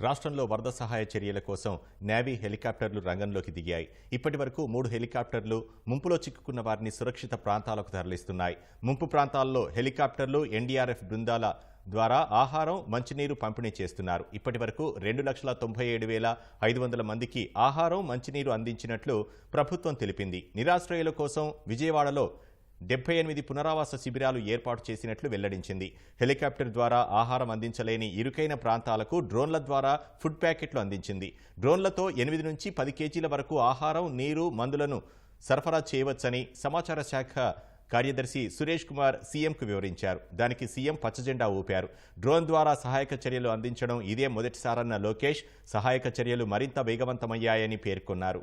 రాష్ట్రంలో వరద సహాయ చర్యల కోసం నేవీ హెలికాప్టర్లు రంగంలోకి దిగాయి. ఇప్పటి వరకు మూడు హెలికాప్టర్లు ముంపులో చిక్కుకున్న వారిని సురక్షిత ప్రాంతాలకు తరలిస్తున్నాయి. ముంపు ప్రాంతాల్లో హెలికాప్టర్లు ఎన్డీఆర్ఎఫ్ బృందాల ద్వారా ఆహారం మంచినీరు పంపిణీ చేస్తున్నారు. ఇప్పటి వరకు రెండు లక్షల తొంభై ఏడు వేల ఐదు వందల మందికి ఆహారం మంచినీరు అందించినట్లు ప్రభుత్వం తెలిపింది. నిరాశ్రయుల కోసం విజయవాడలో డెబ్బై ఎనిమిది పునరావాస శిబిరాలు ఏర్పాటు చేసినట్లు వెల్లడించింది. హెలికాప్టర్ ద్వారా ఆహారం అందించలేని ఇరుకైన ప్రాంతాలకు డ్రోన్ల ద్వారా ఫుడ్ ప్యాకెట్లు అందించింది. డ్రోన్లతో ఎనిమిది నుంచి పది కేజీల వరకు ఆహారం నీరు మందులను సరఫరా చేయవచ్చని సమాచార శాఖ కార్యదర్శి సురేష్ కుమార్ సీఎంకు వివరించారు. దానికి సీఎం పచ్చజెండా ఊపారు. డ్రోన్ ద్వారా సహాయక చర్యలు అందించడం ఇదే మొదటిసారన్న లోకేష్ సహాయక చర్యలు మరింత వేగవంతమయ్యాయని పేర్కొన్నారు.